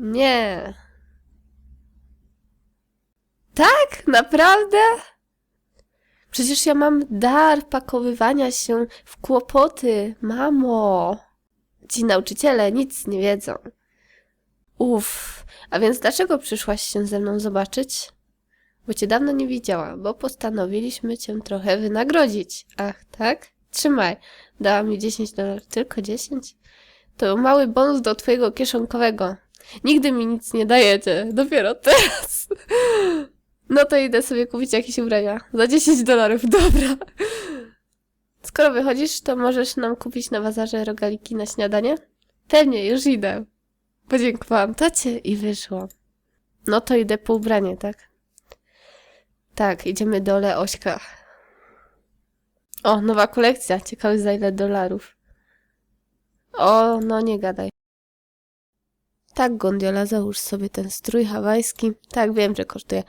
Nie. Tak? Naprawdę? Przecież ja mam dar pakowywania się w kłopoty, mamo. Ci nauczyciele nic nie wiedzą. Uff, a więc dlaczego przyszłaś się ze mną zobaczyć? Bo cię dawno nie widziała, bo postanowiliśmy cię trochę wynagrodzić. Ach, tak? Trzymaj. Dała mi 10 dolarów. Tylko 10? To mały bonus do twojego kieszonkowego. Nigdy mi nic nie dajecie. Dopiero teraz. No to idę sobie kupić jakieś ubrania. Za 10 dolarów, dobra. Skoro wychodzisz, to możesz nam kupić na bazarze rogaliki na śniadanie? Pewnie, już idę. Podziękowałam tacie i wyszłam. No to idę po ubranie, tak? Tak, idziemy do Leośka. O, nowa kolekcja. Ciekawe za ile dolarów. O, no nie gadaj. Tak, Gondiola, załóż sobie ten strój hawajski. Tak, wiem, że kosztuje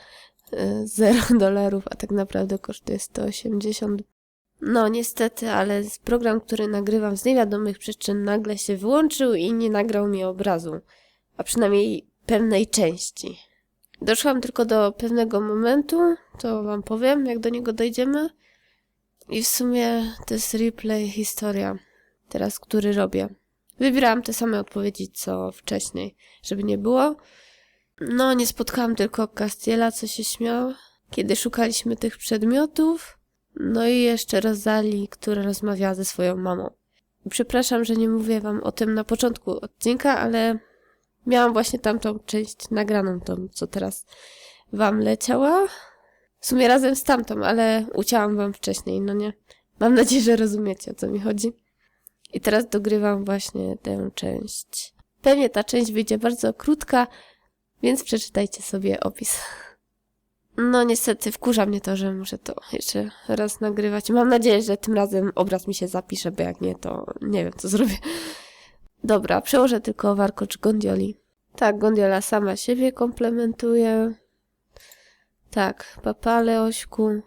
y, 0 dolarów, a tak naprawdę kosztuje 180. No, niestety, ale program, który nagrywam z niewiadomych przyczyn nagle się wyłączył i nie nagrał mi obrazu. A przynajmniej pewnej części. Doszłam tylko do pewnego momentu, to wam powiem, jak do niego dojdziemy. I w sumie to jest replay historia, teraz który robię. Wybierałam te same odpowiedzi co wcześniej, żeby nie było. No, nie spotkałam tylko Castiela, co się śmiał, kiedy szukaliśmy tych przedmiotów. No i jeszcze Rozali, która rozmawiała ze swoją mamą. Przepraszam, że nie mówię wam o tym na początku odcinka, ale miałam właśnie tamtą część nagraną, tą, co teraz wam leciała. W sumie razem z tamtą, ale ucięłam wam wcześniej, no nie? Mam nadzieję, że rozumiecie, o co mi chodzi. I teraz dogrywam właśnie tę część. Pewnie ta część wyjdzie bardzo krótka, więc przeczytajcie sobie opis. No niestety wkurza mnie to, że muszę to jeszcze raz nagrywać. Mam nadzieję, że tym razem obraz mi się zapisze, bo jak nie, to nie wiem, co zrobię. Dobra, przełożę tylko warkocz Gondioli. Tak, Gondiola sama siebie komplementuje. Tak, papa Leośku.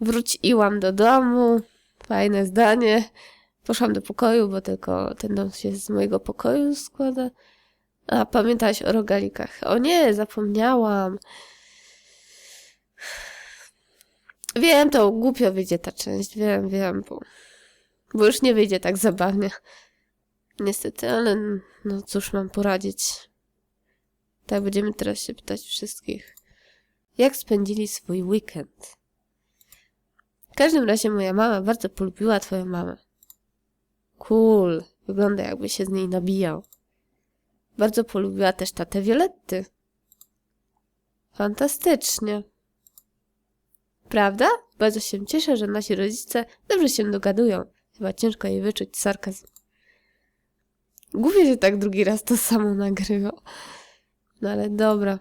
Wróciłam do domu. Fajne zdanie. Poszłam do pokoju, bo tylko ten dom się z mojego pokoju składa. A, pamiętałaś o rogalikach. O nie, zapomniałam. Wiem, to głupio wyjdzie ta część. Wiem, wiem, bo, bo już nie wyjdzie tak zabawnie. Niestety, ale no cóż mam poradzić. Tak, będziemy teraz się pytać wszystkich. Jak spędzili swój weekend? W każdym razie moja mama bardzo polubiła twoją mamę. Cool. Wygląda jakby się z niej nabijał. Bardzo polubiła też tatę Violetty. Fantastycznie. Prawda? Bardzo się cieszę, że nasi rodzice dobrze się dogadują. Chyba ciężko jej wyczuć sarkazm. Głupie, że tak drugi raz to samo nagrywa. No ale dobra.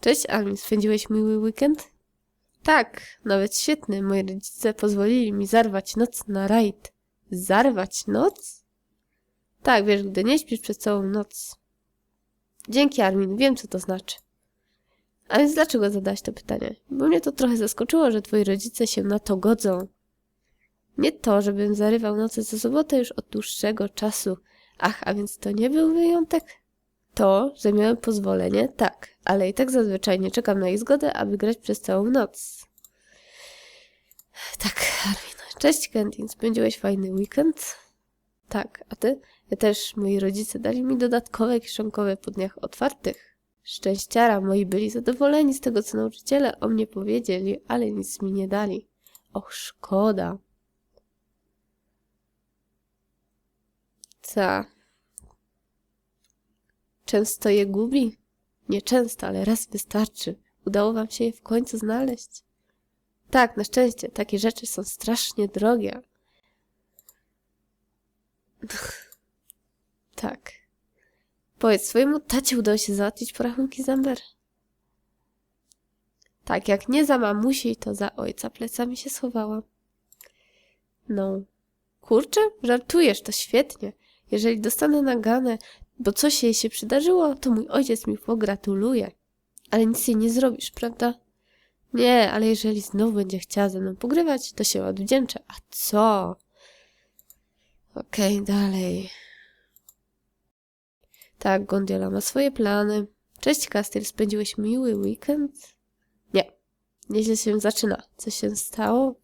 Cześć, Ami. Spędziłeś miły weekend? Tak, nawet świetny. Moi rodzice pozwolili mi zarwać noc na rajd. Zarwać noc? Tak, wiesz, gdy nie śpisz przez całą noc. Dzięki, Armin. Wiem, co to znaczy. A więc dlaczego zadałeś to pytanie? Bo mnie to trochę zaskoczyło, że twoi rodzice się na to godzą. Nie to, żebym zarywał noce co sobotę już od dłuższego czasu. Ach, a więc to nie był wyjątek? To, że miałem pozwolenie, tak, ale i tak zazwyczaj nie czekam na ich zgodę, aby grać przez całą noc. Tak, Armin. Cześć, Kentin. Spędziłeś fajny weekend? Tak, a ty? Ja też. Moi rodzice dali mi dodatkowe kieszonkowe po dniach otwartych. Szczęściara, moi byli zadowoleni z tego, co nauczyciele o mnie powiedzieli, ale nic mi nie dali. Och, szkoda. Co? Często je gubi? Nie często, ale raz wystarczy. Udało wam się je w końcu znaleźć. Tak, na szczęście, takie rzeczy są strasznie drogie. tak. Powiedz, swojemu tacie udało się załatwić porachunki z Amber? Tak, jak nie za mamusi, to za ojca plecami się schowała. No. Kurczę, żartujesz, to świetnie. Jeżeli dostanę naganę, bo coś jej się przydarzyło, to mój ojciec mi pogratuluje. Ale nic jej nie zrobisz, prawda? Nie, ale jeżeli znów będzie chciała ze mną pogrywać, to się odwdzięczę. A co? Okej, okay, dalej. Tak, Gondiola ma swoje plany. Cześć, Castiel, spędziłeś miły weekend? Nie, nieźle się zaczyna. Co się stało?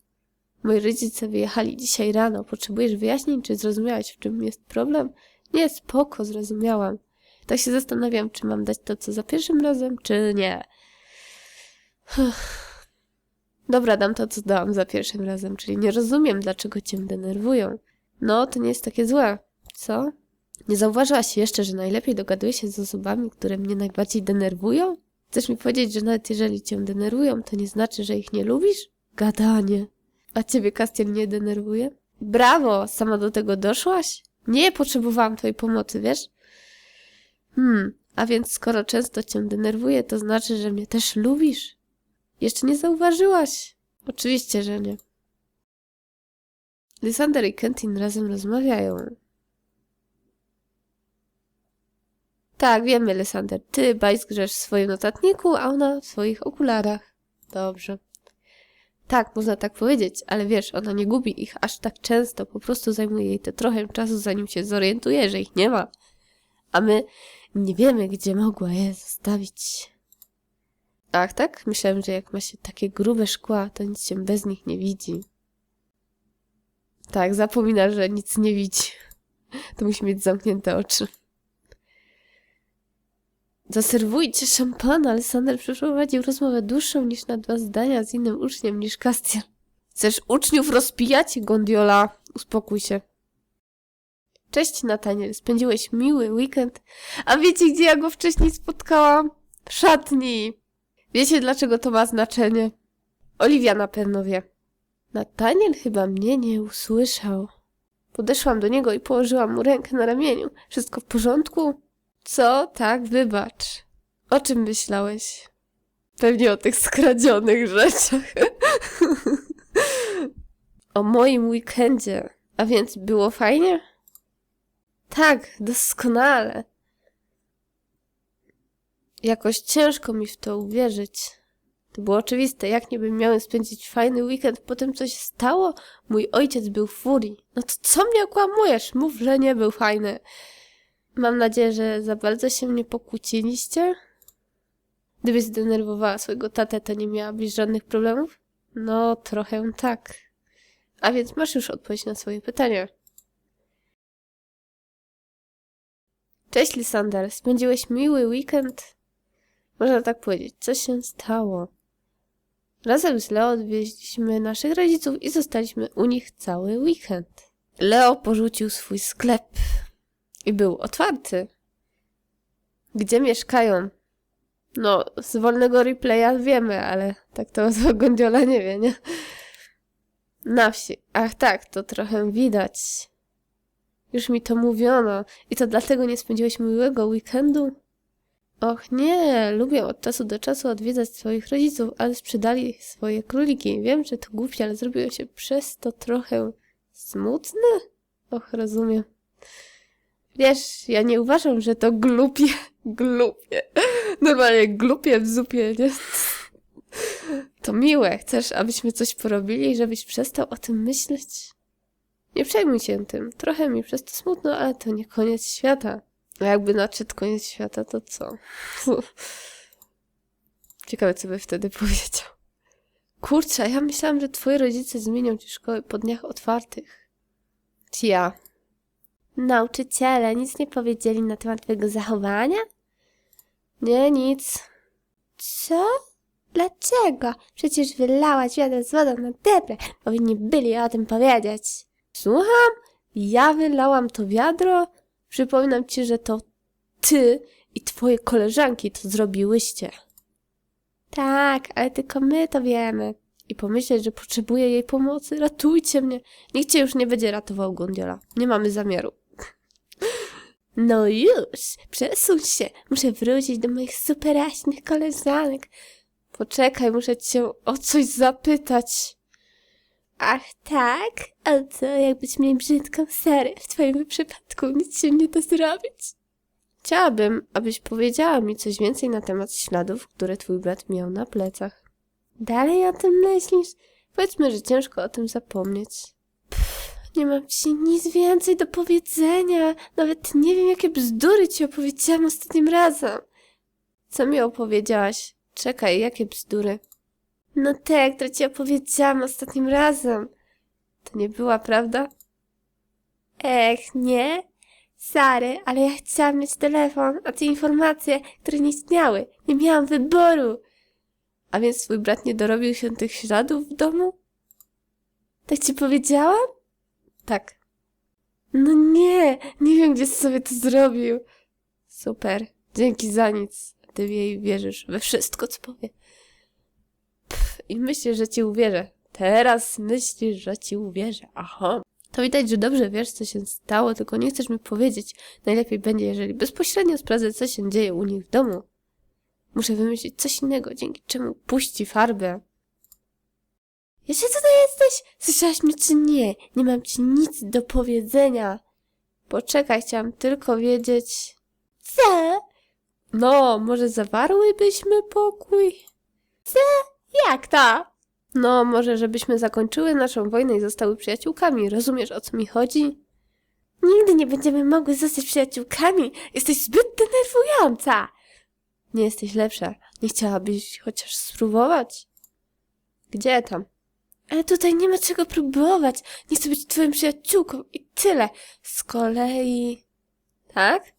Moi rodzice wyjechali dzisiaj rano. Potrzebujesz wyjaśnień, czy zrozumiałeś, w czym jest problem? Nie, spoko, zrozumiałam. Tak się zastanawiam, czy mam dać to, co za pierwszym razem, czy nie. Dobra, dam to, co dałam za pierwszym razem, czyli nie rozumiem, dlaczego cię denerwują. No, to nie jest takie złe. Co? Nie zauważyłaś jeszcze, że najlepiej dogaduję się z osobami, które mnie najbardziej denerwują? Chcesz mi powiedzieć, że nawet jeżeli cię denerwują, to nie znaczy, że ich nie lubisz? Gadanie. A ciebie Kastiel nie denerwuje? Brawo! Sama do tego doszłaś? Nie potrzebowałam twojej pomocy, wiesz? Hmm, a więc skoro często cię denerwuję, to znaczy, że mnie też lubisz? Jeszcze nie zauważyłaś? Oczywiście, że nie. Lysander i Kentin razem rozmawiają. Tak, wiemy, Lysander. Ty bajzgrzesz w swoim notatniku, a ona w swoich okularach. Dobrze. Tak, można tak powiedzieć, ale wiesz, ona nie gubi ich aż tak często. Po prostu zajmuje jej to trochę czasu, zanim się zorientuje, że ich nie ma. A my nie wiemy, gdzie mogła je zostawić. Ach, tak? Myślałem, że jak ma się takie grube szkła, to nic się bez nich nie widzi. Tak, zapomina, że nic nie widzi. To musi mieć zamknięte oczy. Zaserwujcie szampana. Aleksander przeprowadził rozmowę dłuższą niż na dwa zdania z innym uczniem niż Kastian. Chcesz uczniów rozpijać? Gondiola, uspokój się. Cześć, Nataniel. Spędziłeś miły weekend. A wiecie, gdzie ja go wcześniej spotkałam? W szatni. Wiecie, dlaczego to ma znaczenie? Oliwia na pewno wie. Nataniel chyba mnie nie usłyszał. Podeszłam do niego i położyłam mu rękę na ramieniu. Wszystko w porządku? Co? Tak, wybacz. O czym myślałeś? Pewnie o tych skradzionych rzeczach. o moim weekendzie. A więc było fajnie? Tak, doskonale. Jakoś ciężko mi w to uwierzyć. To było oczywiste, jak nie bym miałem spędzić fajny weekend po tym, co się stało? Mój ojciec był w furii. No to co mnie okłamujesz? Mów, że nie był fajny. Mam nadzieję, że za bardzo się nie pokłóciliście. Gdybyś zdenerwowała swojego tatę, to nie miałabyś żadnych problemów? No, trochę tak. A więc masz już odpowiedź na swoje pytanie. Cześć, Lisander. Spędziłeś miły weekend? Można tak powiedzieć. Co się stało? Razem z Leo odwieźliśmy naszych rodziców i zostaliśmy u nich cały weekend. Leo porzucił swój sklep i był otwarty. Gdzie mieszkają? No, z wolnego replaya wiemy, ale tak to, to Gondiola nie wie, nie? Na wsi. Ach tak, to trochę widać. Już mi to mówiono. I to dlatego nie spędziłeś miłego weekendu? Och nie, lubię od czasu do czasu odwiedzać swoich rodziców, ale sprzedali swoje króliki. Wiem, że to głupie, ale zrobiło się przez to trochę smutne? Och, rozumiem. Wiesz, ja nie uważam, że to glupie. Glupie. Normalnie glupie w zupie, nie? To miłe. Chcesz, abyśmy coś porobili, żebyś przestał o tym myśleć? Nie przejmuj się tym. Trochę mi przez to smutno, ale to nie koniec świata. A jakby nadszedł koniec świata, to co? Ciekawe, co by wtedy powiedział. Kurczę, ja myślałam, że twoi rodzice zmienią ci szkoły po dniach otwartych. Ja. Nauczyciele nic nie powiedzieli na temat twojego zachowania? Nie, nic. Co? Dlaczego? Przecież wylałaś wiadro z wodą na deble. Powinni byli o tym powiedzieć. Słucham? Ja wylałam to wiadro? Przypominam ci, że to ty i twoje koleżanki to zrobiłyście. Tak, ale tylko my to wiemy. I pomyśleć, że potrzebuję jej pomocy. Ratujcie mnie. Nikt cię już nie będzie ratował, Gondiola. Nie mamy zamiaru. No już, przesuń się. Muszę wrócić do moich superaśnych koleżanek. Poczekaj, muszę cię o coś zapytać. Ach tak? A co, jakbyś miał brzydką serę? W twoim przypadku nic się nie da zrobić. Chciałabym, abyś powiedziała mi coś więcej na temat śladów, które twój brat miał na plecach. Dalej o tym myślisz? Powiedzmy, że ciężko o tym zapomnieć. Pff, Nie mam ci nic więcej do powiedzenia. Nawet nie wiem, jakie bzdury ci opowiedziałam ostatnim razem. Co mi opowiedziałaś? Czekaj, jakie bzdury? No te, które ci opowiedziałam ostatnim razem. To nie była prawda? Ech, nie? Sary, ale ja chciałam mieć telefon, a te informacje, które nie istniały. Nie miałam wyboru. A więc twój brat nie dorobił się tych śladów w domu? Tak ci powiedziałam? Tak. No nie, nie wiem, gdzie sobie to zrobił. Super, dzięki za nic. Ty jej wierzysz we wszystko, co powie. I myślisz, że ci uwierzę. Teraz myślisz, że ci uwierzę. Aha. To widać, że dobrze wiesz, co się stało, tylko nie chcesz mi powiedzieć. Najlepiej będzie, jeżeli bezpośrednio sprawdzę, co się dzieje u nich w domu. Muszę wymyślić coś innego, dzięki czemu puści farbę. Jeszcze tutaj jesteś? Słyszałaś mnie czy nie? Nie mam ci nic do powiedzenia. Poczekaj, chciałam tylko wiedzieć... Co? No, może zawarłybyśmy pokój? Co? Jak to? No, może żebyśmy zakończyły naszą wojnę i zostały przyjaciółkami. Rozumiesz, o co mi chodzi? Nigdy nie będziemy mogły zostać przyjaciółkami. Jesteś zbyt denerwująca. Nie jesteś lepsza. Nie chciałabyś chociaż spróbować? Gdzie tam? Ale tutaj nie ma czego próbować. Nie chcę być twoją przyjaciółką i tyle. Z kolei... Tak?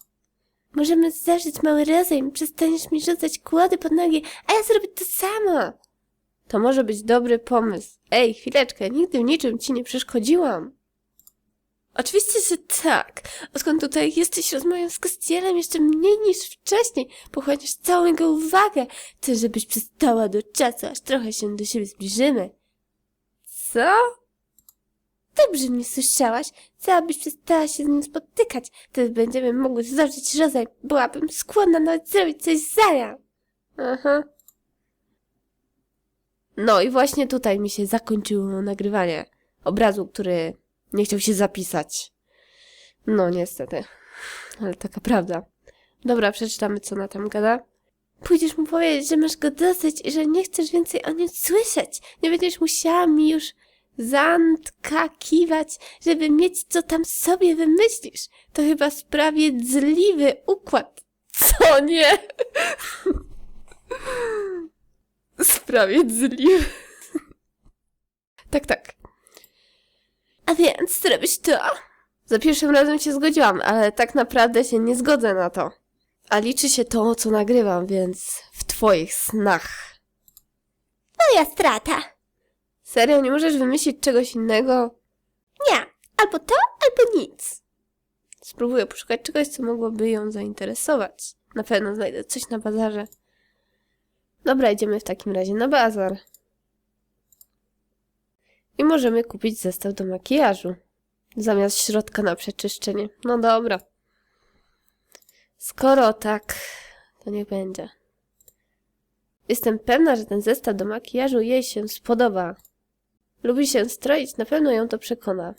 Możemy zażyć mały rozejm. Przestaniesz mi rzucać kłody pod nogi, a ja zrobię to samo. To może być dobry pomysł. Ej, chwileczkę, nigdy w niczym ci nie przeszkodziłam. Oczywiście, że tak. Odkąd tutaj jesteś, rozmawiam z Kostielem jeszcze mniej niż wcześniej. Pochłaniasz całą jego uwagę. Chcę, żebyś przestała do czasu, aż trochę się do siebie zbliżymy. Co? Dobrze mnie słyszałaś. Chcę, abyś przestała się z nim spotykać. Wtedy będziemy mogły zażyć rozejm. Byłabym skłonna nawet zrobić coś w zamian. Aha. No i właśnie tutaj mi się zakończyło nagrywanie obrazu, który nie chciał się zapisać. No niestety, ale taka prawda. Dobra, przeczytamy co na tam gada. Pójdziesz mu powiedzieć, że masz go dosyć i że nie chcesz więcej o nim słyszeć. Nie będziesz musiała mi już zantkakiwać, żeby mieć co tam sobie wymyślisz. To chyba sprawiedliwy układ. Co nie? Sprawiedliwy. tak, tak. A więc zrobisz to? Za pierwszym razem się zgodziłam, ale tak naprawdę się nie zgodzę na to. A liczy się to, co nagrywam, więc w twoich snach. Moja strata. Serio, nie możesz wymyślić czegoś innego? Nie, albo to, albo nic. Spróbuję poszukać czegoś, co mogłoby ją zainteresować. Na pewno znajdę coś na bazarze. Dobra, idziemy w takim razie na bazar. I możemy kupić zestaw do makijażu. Zamiast środka na przeczyszczenie. No dobra. Skoro tak, to niech będzie. Jestem pewna, że ten zestaw do makijażu jej się spodoba. Lubi się stroić, na pewno ją to przekona.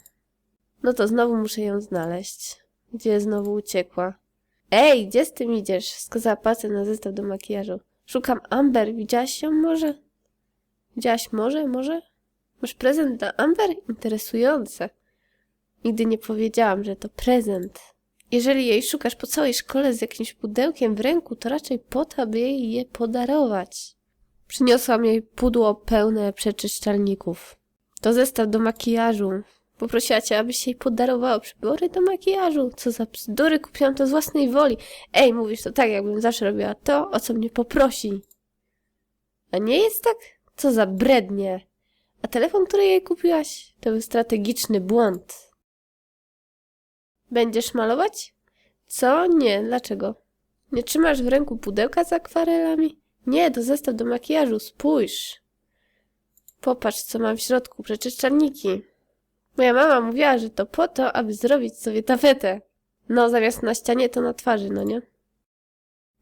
No to znowu muszę ją znaleźć. Gdzie znowu uciekła? Ej, gdzie z tym idziesz? Wskazała palcem na zestaw do makijażu. Szukam Amber. Widziałaś ją może? Widziałaś może? Może? Masz prezent dla Amber? Interesujące. Nigdy nie powiedziałam, że to prezent. Jeżeli jej szukasz po całej szkole z jakimś pudełkiem w ręku, to raczej po to, aby jej je podarować. Przyniosłam jej pudło pełne przeczyszczalników. To zestaw do makijażu. Poprosiła cię, abyś jej podarowała przybory do makijażu. Co za bzdury, kupiłam to z własnej woli. Ej, mówisz to tak, jakbym zawsze robiła to, o co mnie poprosi. A nie jest tak? Co za brednie. A telefon, który jej kupiłaś, to był strategiczny błąd. Będziesz malować? Co? Nie, dlaczego? Nie trzymasz w ręku pudełka z akwarelami? Nie, to zestaw do makijażu, spójrz. Popatrz, co mam w środku, przeczyszczalniki. Moja mama mówiła, że to po to, aby zrobić sobie tafetę. No, zamiast na ścianie, to na twarzy, no nie?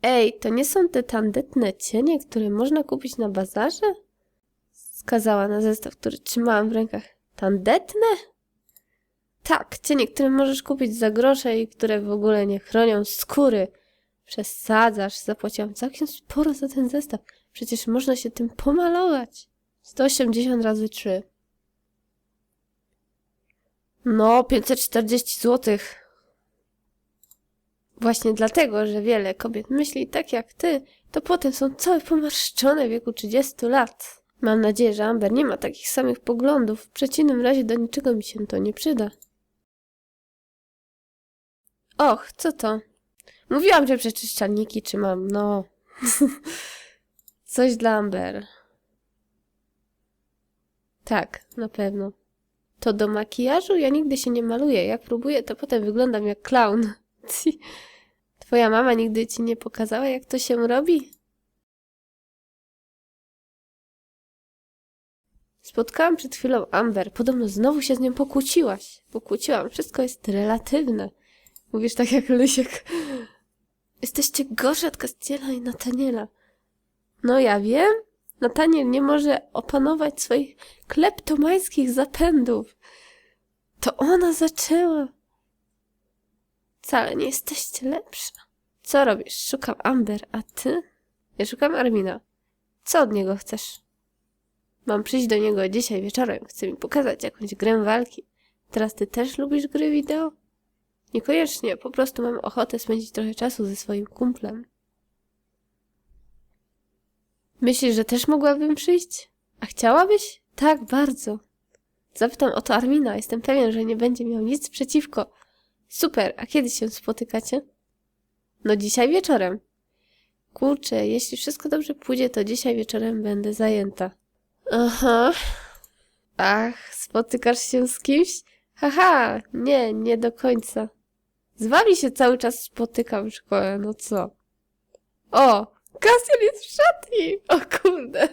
Ej, to nie są te tandetne cienie, które można kupić na bazarze? Wskazała na zestaw, który trzymałam w rękach. Tandetne? Tak, cienie, które możesz kupić za grosze i które w ogóle nie chronią skóry. Przesadzasz, zapłaciłam całkiem sporo za ten zestaw. Przecież można się tym pomalować. 180 razy 3. No, 540 zł. Właśnie dlatego, że wiele kobiet myśli tak jak ty, to potem są całe pomarszczone w wieku 30 lat. Mam nadzieję, że Amber nie ma takich samych poglądów. W przeciwnym razie do niczego mi się to nie przyda. Och, co to? Mówiłam, że przeczyszczalniki trzymam, no. Coś dla Amber. Tak, na pewno. To do makijażu? Ja nigdy się nie maluję. Jak próbuję, to potem wyglądam jak clown. Twoja mama nigdy ci nie pokazała, jak to się robi? Spotkałam przed chwilą Amber. Podobno znowu się z nią pokłóciłaś. Pokłóciłam. Wszystko jest relatywne. Mówisz tak jak Lysiek. Jesteście gorsze od Castiela i Nataniela. No ja wiem. Nataniel nie może opanować swoich kleptomańskich zapędów. To ona zaczęła. Wcale nie jesteście lepsze. Co robisz? Szukam Amber, a ty? Ja szukam Armina. Co od niego chcesz? Mam przyjść do niego dzisiaj wieczorem. Chce mi pokazać jakąś grę walki. Teraz ty też lubisz gry wideo? Niekoniecznie, po prostu mam ochotę spędzić trochę czasu ze swoim kumplem. Myślisz, że też mogłabym przyjść? A chciałabyś? Tak, bardzo. Zapytam o to Armina. Jestem pewien, że nie będzie miał nic przeciwko. Super, a kiedy się spotykacie? No dzisiaj wieczorem. Kurczę, jeśli wszystko dobrze pójdzie, to dzisiaj wieczorem będę zajęta. Aha. Ach, spotykasz się z kimś? Haha, nie, nie do końca. Z wami się cały czas spotykam w szkole, no co? O, Kasjan jest w szatni! O kurde.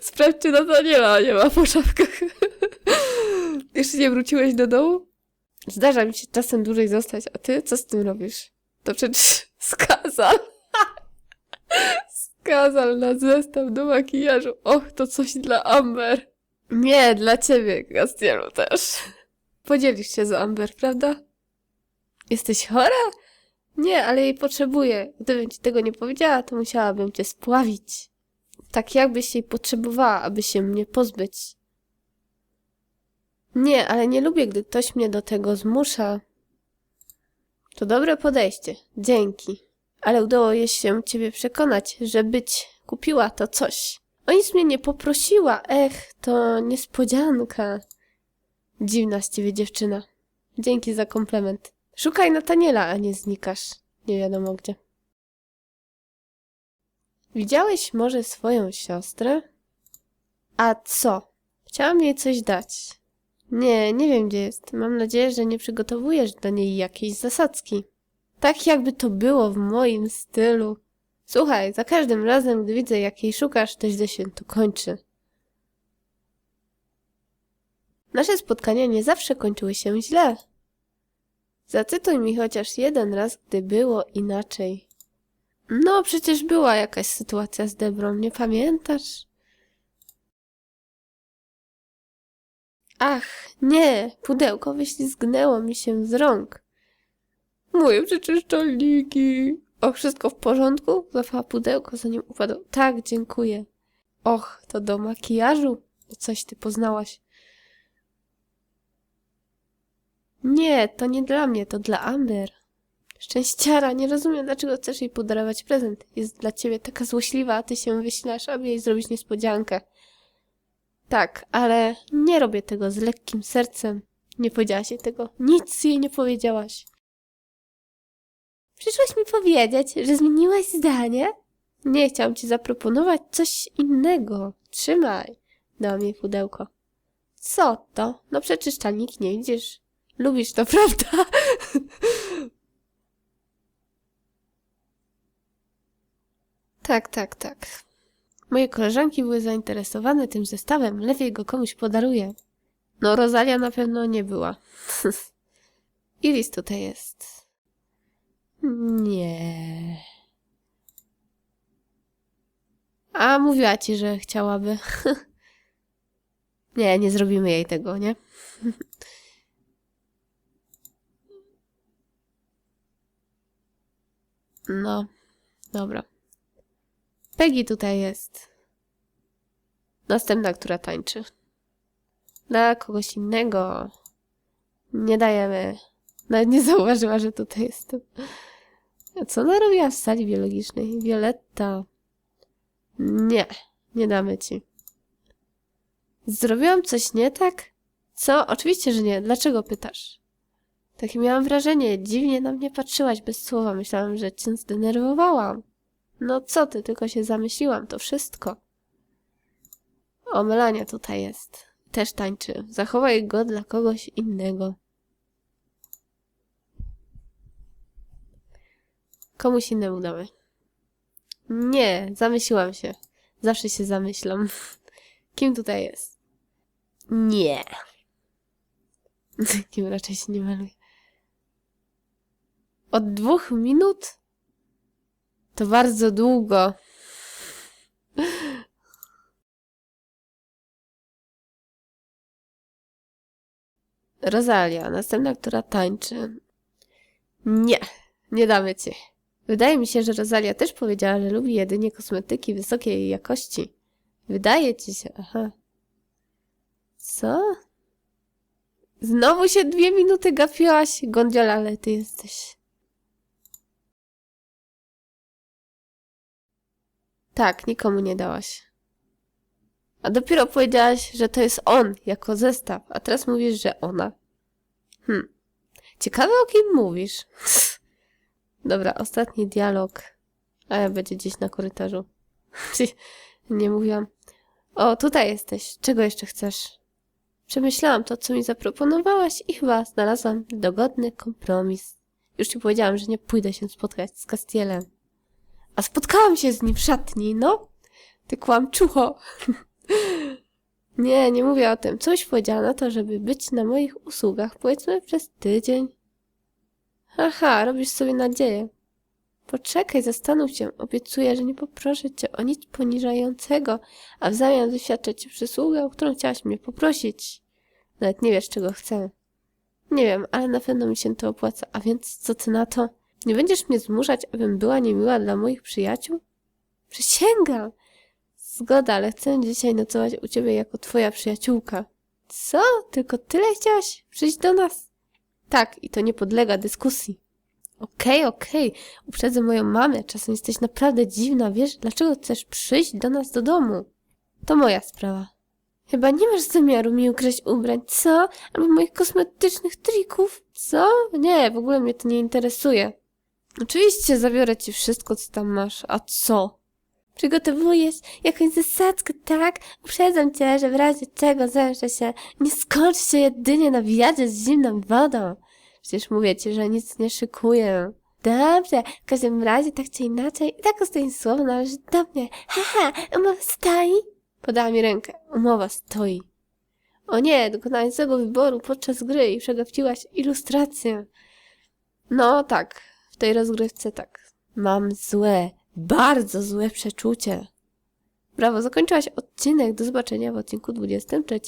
Sprawdź, czy Nataniela nie ma po szafkach. Jeszcze nie wróciłeś do domu? Zdarza mi się czasem dłużej zostać, a ty co z tym robisz? To przecież skazal. skazal na zestaw do makijażu. Och, to coś dla Amber. Nie, dla ciebie, Castielu też. Podzielisz się z Amber, prawda? Jesteś chora? Nie, ale jej potrzebuję. Gdybym ci tego nie powiedziała, to musiałabym cię spławić. Tak jakbyś jej potrzebowała, aby się mnie pozbyć. Nie, ale nie lubię, gdy ktoś mnie do tego zmusza. To dobre podejście. Dzięki. Ale udało jej się ciebie przekonać, że być kupiła to coś. O nic mnie nie poprosiła. Ech, to niespodzianka. Dziwna z ciebie dziewczyna. Dzięki za komplement. Szukaj Nataniela, a nie znikasz. Nie wiadomo gdzie. Widziałeś może swoją siostrę? A co? Chciałam jej coś dać. Nie, nie wiem gdzie jest. Mam nadzieję, że nie przygotowujesz dla niej jakiejś zasadzki. Tak jakby to było w moim stylu. Słuchaj, za każdym razem, gdy widzę jakiej szukasz, to źle się to kończy. Nasze spotkania nie zawsze kończyły się źle. Zacytuj mi chociaż jeden raz, gdy było inaczej. No, przecież była jakaś sytuacja z Debrą, nie pamiętasz? Ach, nie, pudełko wyślizgnęło mi się z rąk. Moje przeczyszczalniki. Och, wszystko w porządku? Złapała pudełko, zanim upadł. Tak, dziękuję. Och, to do makijażu? Coś ty poznałaś. Nie, to nie dla mnie, to dla Amber. Szczęściara, nie rozumiem, dlaczego chcesz jej podarować prezent. Jest dla ciebie taka złośliwa, a ty się wyśmiasz, aby jej zrobić niespodziankę. Tak, ale nie robię tego z lekkim sercem. Nie powiedziałaś jej tego. Nic jej nie powiedziałaś. Przyszłaś mi powiedzieć, że zmieniłaś zdanie? Nie, chciałam ci zaproponować coś innego. Trzymaj. Dałam jej pudełko. Co to? No przeczyszczalnik nie widzisz. Lubisz to, prawda? tak, tak, tak. Moje koleżanki były zainteresowane tym zestawem. Lepiej go komuś podaruję. No, Rosalia na pewno nie była. Iris tutaj jest. Nie. A mówiła ci, że chciałaby. nie, nie zrobimy jej tego, nie? No, dobra. Peggy tutaj jest. Następna, która tańczy. Dla kogoś innego. Nie dajemy. Nawet nie zauważyła, że tutaj jestem. Co ona robiła w sali biologicznej? Violetta. Nie, nie damy ci. Zrobiłam coś nie tak? Co? Oczywiście, że nie. Dlaczego pytasz? Takie miałam wrażenie. Dziwnie na mnie patrzyłaś bez słowa. Myślałam, że cię zdenerwowałam. No co ty, tylko się zamyśliłam. To wszystko. O, Melania tutaj jest. Też tańczy. Zachowaj go dla kogoś innego. Komuś innemu damy. Nie, zamyśliłam się. Zawsze się zamyślam. Kim tutaj jest? Nie. Kim raczej się nie maluje. Od dwóch minut? To bardzo długo. Rosalia, następna, która tańczy. Nie, nie damy ci. Wydaje mi się, że Rosalia też powiedziała, że lubi jedynie kosmetyki wysokiej jakości. Wydaje ci się, aha. Co? Znowu się dwie minuty gapiłaś? Gondiola, ale ty jesteś. Tak, nikomu nie dałaś. A dopiero powiedziałaś, że to jest on, jako zestaw, a teraz mówisz, że ona. Hm. Ciekawe o kim mówisz. Dobra, ostatni dialog. A ja będzie gdzieś na korytarzu. nie mówiłam. O, tutaj jesteś. Czego jeszcze chcesz? Przemyślałam to, co mi zaproponowałaś i chyba znalazłam dogodny kompromis. Już ci powiedziałam, że nie pójdę się spotkać z Castielem. A spotkałam się z nim w szatni, no. Ty kłamczucho. nie, nie mówię o tym. Coś powiedziała na to, żeby być na moich usługach, powiedzmy przez tydzień. Aha, robisz sobie nadzieję. Poczekaj, zastanów się. Obiecuję, że nie poproszę cię o nic poniżającego, a w zamian wyświadczę ci przysługę, o którą chciałaś mnie poprosić. Nawet nie wiesz, czego chcę. Nie wiem, ale na pewno mi się to opłaca. A więc co ty na to? Nie będziesz mnie zmuszać, abym była niemiła dla moich przyjaciół? Przysięgam! Zgoda, ale chcę dzisiaj nocować u ciebie jako twoja przyjaciółka. Co? Tylko tyle chciałaś przyjść do nas? Tak, i to nie podlega dyskusji. Okej, okej, uprzedzę moją mamę. Czasem jesteś naprawdę dziwna, wiesz? Dlaczego chcesz przyjść do nas do domu? To moja sprawa. Chyba nie masz zamiaru mi ukraść ubrań, co? Albo moich kosmetycznych trików, co? Nie, w ogóle mnie to nie interesuje. Oczywiście zabiorę ci wszystko, co tam masz. A co? Przygotowujesz jakąś zasadzkę, tak? Uprzedzam cię, że w razie czego zemszczę się. Nie skocz się jedynie na wiadzie z zimną wodą. Przecież mówię ci, że nic nie szykuję. Dobrze, w każdym razie tak czy inaczej, i tak ostatnie słowo należy do mnie. Haha, umowa stoi? Podała mi rękę. Umowa stoi. O nie, dokonałeś złego wyboru podczas gry i przegapiłaś ilustrację. No tak, w tej rozgrywce tak. Mam złe, bardzo złe przeczucie. Brawo, zakończyłaś odcinek. Do zobaczenia w odcinku 23.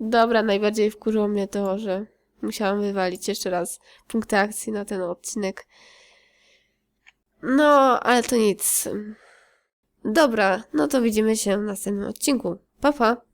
Dobra, najbardziej wkurzyło mnie to, że musiałam wywalić jeszcze raz punkty akcji na ten odcinek. No, ale to nic. Dobra, no to widzimy się w następnym odcinku. Pa, pa!